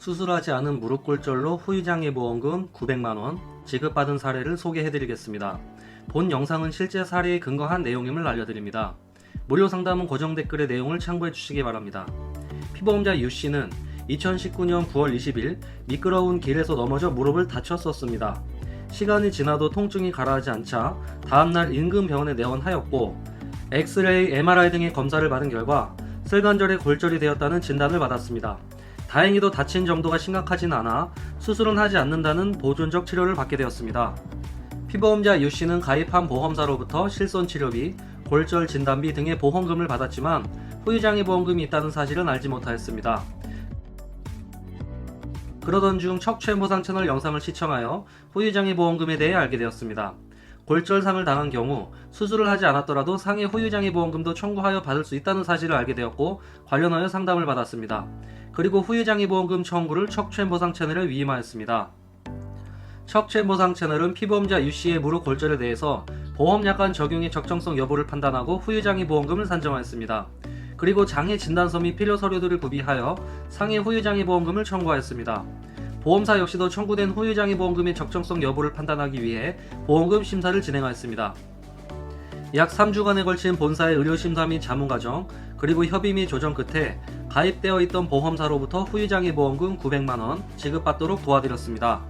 수술하지 않은 무릎 골절로 후유장애 보험금 900만원 지급받은 사례를 소개해드리겠습니다. 본 영상은 실제 사례에 근거한 내용임을 알려드립니다. 무료 상담은 고정 댓글의 내용을 참고해 주시기 바랍니다. 피보험자 유씨는 2019년 9월 20일 미끄러운 길에서 넘어져 무릎을 다쳤었습니다. 시간이 지나도 통증이 가라앉지 않자 다음날 인근 병원에 내원하였고 엑스레이, MRI 등의 검사를 받은 결과 슬관절에 골절이 되었다는 진단을 받았습니다. 다행히도 다친 정도가 심각하진 않아 수술은 하지 않는다는 보존적 치료를 받게 되었습니다. 피보험자 유 씨는 가입한 보험사로부터 실손 치료비, 골절 진단비 등의 보험금을 받았지만 후유장애 보험금이 있다는 사실은 알지 못하였습니다. 그러던 중 척추보상 채널 영상을 시청하여 후유장애 보험금에 대해 알게 되었습니다. 골절상을 당한 경우 수술을 하지 않았더라도 상해 후유장애 보험금도 청구하여 받을 수 있다는 사실을 알게 되었고 관련하여 상담을 받았습니다. 그리고 후유장애 보험금 청구를 척추보상 채널에 위임하였습니다. 척추보상 채널은 피보험자 유씨의 무릎 골절에 대해서 보험약관 적용의 적정성 여부를 판단하고 후유장애 보험금을 산정하였습니다. 그리고 장애 진단서 및 필요 서류들을 구비하여 상해 후유장애 보험금을 청구하였습니다. 보험사 역시도 청구된 후유장애 보험금의 적정성 여부를 판단하기 위해 보험금 심사를 진행하였습니다. 약 3주간에 걸친 본사의 의료심사 및 자문과정, 그리고 협의 및 조정 끝에 가입되어 있던 보험사로부터 후유장애 보험금 900만원 지급받도록 도와드렸습니다.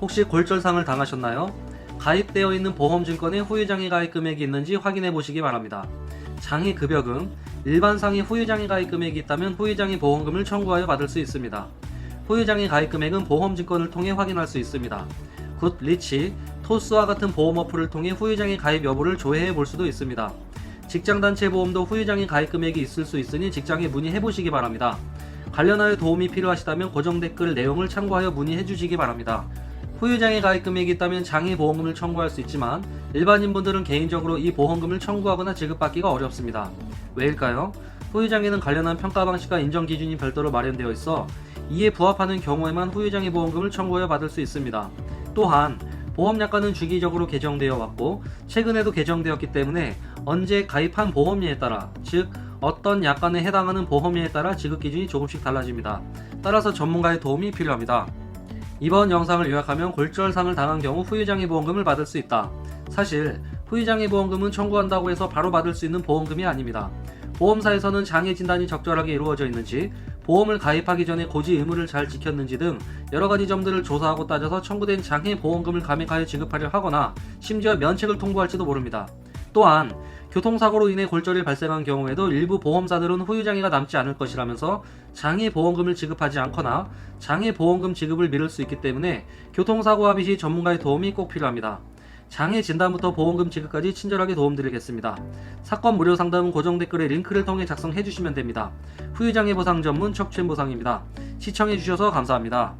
혹시 골절상을 당하셨나요? 가입되어 있는 보험증권에 후유장애 가입 금액이 있는지 확인해 보시기 바랍니다. 장애 급여금, 일반 상해 후유장애 가입 금액이 있다면 후유장애 보험금을 청구하여 받을 수 있습니다. 후유장애 가입 금액은 보험 증권을 통해 확인할 수 있습니다. 굿 리치, 토스와 같은 보험 어플을 통해 후유장애 가입 여부를 조회해 볼 수도 있습니다. 직장단체 보험도 후유장애 가입 금액이 있을 수 있으니 직장에 문의해 보시기 바랍니다. 관련하여 도움이 필요하시다면 고정 댓글 내용을 참고하여 문의해 주시기 바랍니다. 후유장애 가입 금액이 있다면 장애 보험금을 청구할 수 있지만 일반인분들은 개인적으로 이 보험금을 청구하거나 지급받기가 어렵습니다. 왜일까요? 후유장애는 관련한 평가 방식과 인정 기준이 별도로 마련되어 있어 이에 부합하는 경우에만 후유장애 보험금을 청구하여 받을 수 있습니다. 또한 보험약관은 주기적으로 개정되어 왔고 최근에도 개정되었기 때문에 언제 가입한 보험료에 따라 즉 어떤 약관에 해당하는 보험료에 따라 지급 기준이 조금씩 달라집니다. 따라서 전문가의 도움이 필요합니다. 이번 영상을 요약하면 골절상을 당한 경우 후유장애 보험금을 받을 수 있다. 사실 후유장애 보험금은 청구한다고 해서 바로 받을 수 있는 보험금이 아닙니다. 보험사에서는 장애 진단이 적절하게 이루어져 있는지, 보험을 가입하기 전에 고지 의무를 잘 지켰는지 등 여러 가지 점들을 조사하고 따져서 청구된 장애 보험금을 감액하여 지급하려 하거나 심지어 면책을 통보할지도 모릅니다. 또한 교통사고로 인해 골절이 발생한 경우에도 일부 보험사들은 후유장애가 남지 않을 것이라면서 장애 보험금을 지급하지 않거나 장애 보험금 지급을 미룰 수 있기 때문에 교통사고 합의 시 전문가의 도움이 꼭 필요합니다. 장애 진단부터 보험금 지급까지 친절하게 도움드리겠습니다. 사건 무료 상담은 고정 댓글의 링크를 통해 작성해 주시면 됩니다. 후유장애 보상 전문 척추인 보상입니다. 시청해 주셔서 감사합니다.